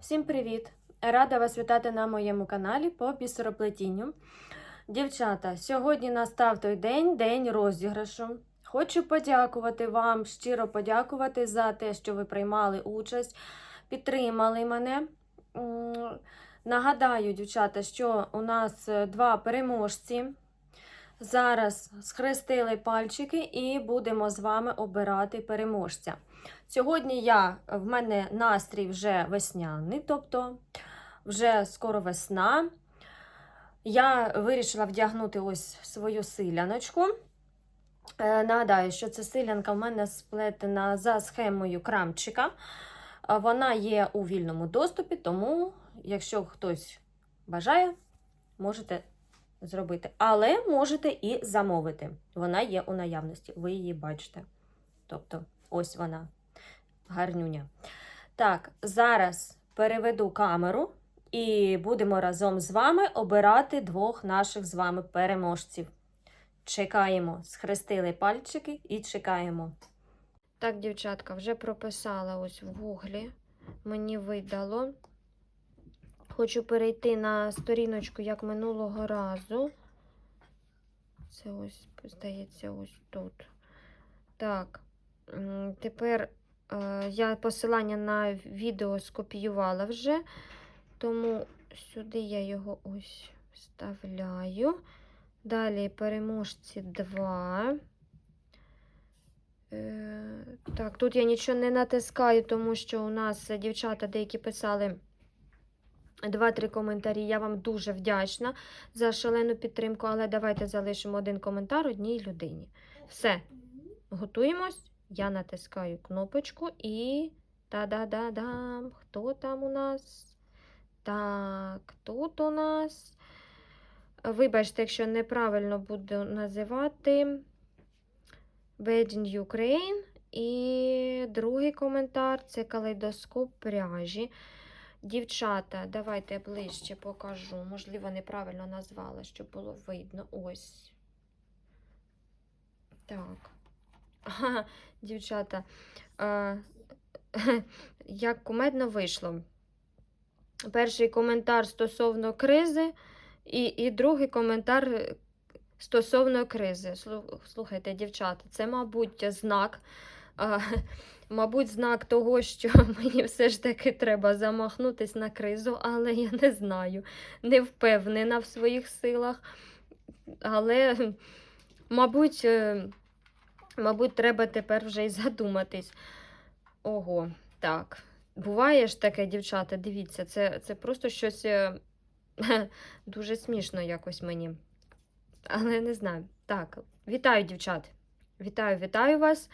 Всім привіт! Рада вас вітати на моєму каналі по бісероплетінню. Дівчата, сьогодні настав той день, день розіграшу. Хочу подякувати вам, щиро подякувати за те, що ви приймали участь, підтримали мене. Нагадаю, дівчата, що у нас е, два переможці. Зараз схрестили пальчики і будемо з вами обирати переможця. Сьогодні я, в мене настрій вже весняний, тобто вже скоро весна. Я вирішила вдягнути ось свою силяночку. Е, Нагадаю, що ця силянка в мене сплетена за схемою крамчика. Е, Вона є у вільному доступі, тому, якщо хтось бажає, можете зробити. Але можете і замовити. Вона є у наявності, ви її бачите. Тобто, ось вона гарнюня. Так, зараз переведу камеру і будемо разом з вами обирати двох наших з вами переможців. Чекаємо, схрестили пальчики і чекаємо. Так, дівчатка, вже прописала ось в гуглі. Мені видало. Хочу перейти на сторіночку, як минулого разу. Це ось, здається, ось тут. Так, тепер е, я посилання на відео скопіювала вже, тому сюди я його ось вставляю. Далі переможці 2. Е, так, тут я нічого не натискаю, тому що у нас дівчата деякі писали. Два-три коментарі. Я вам дуже вдячна за шалену підтримку, але давайте залишимо один коментар одній людині. Все, готуємось. Я натискаю кнопочку і та-да-да-дам. Хто там у нас? Так, тут у нас. Вибачте, якщо неправильно буду називати. Beijing Ukraine. І другий коментар це калейдоскоп пряжі. Дівчата, давайте ближче покажу. Можливо, неправильно назвала, щоб було видно. Ось. Так. Ага, дівчата, е, як кумедно вийшло. Перший коментар стосовно кризи, і, і другий коментар стосовно кризи. Слухайте, дівчата, це, мабуть, знак. А, Мабуть, знак того, що мені все ж таки треба замахнутись на кризу, але я не знаю, не впевнена в своїх силах. Але, мабуть, е, мабуть, треба тепер вже й задуматись. Ого, так. Буває ж таке, дівчата, дивіться, це, це просто щось е, дуже смішно якось мені. Але не знаю. Так, вітаю, дівчат. Вітаю, вітаю вас.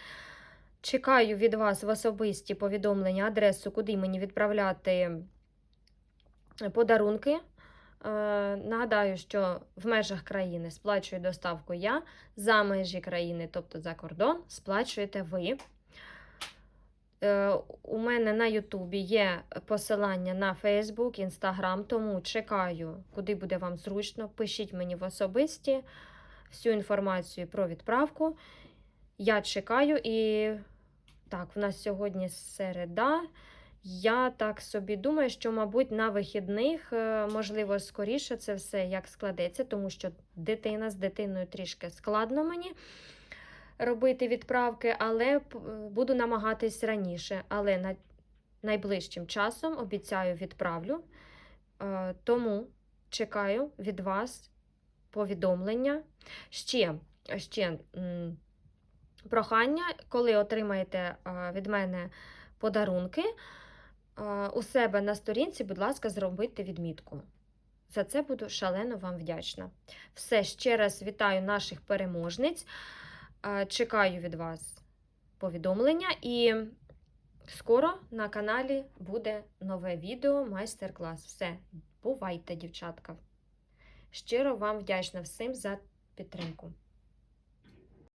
Чекаю від вас в особисті повідомлення, адресу, куди мені відправляти подарунки. Е, нагадаю, що в межах країни сплачую доставку я, за межі країни, тобто за кордон, сплачуєте ви. Е, у мене на Ютубі є посилання на Facebook, Instagram, тому чекаю, куди буде вам зручно. Пишіть мені в особисті всю інформацію про відправку. Я чекаю і так, в нас сьогодні середа. Я так собі думаю, що, мабуть, на вихідних, е, можливо, скоріше це все як складеться, тому що дитина з дитиною трішки складно мені робити відправки, але буду намагатись раніше. Але найближчим часом обіцяю відправлю. Е, Тому чекаю від вас повідомлення. Ще, ще прохання, коли отримаєте е, від мене подарунки, е, у себе на сторінці, будь ласка, зробити відмітку. За це буду шалено вам вдячна. Все ще раз вітаю наших переможниць. Е, Чекаю від вас повідомлення, і скоро на каналі буде нове відео, майстер-клас. Все, бувайте, дівчатка. Щиро вам вдячна всім за підтримку.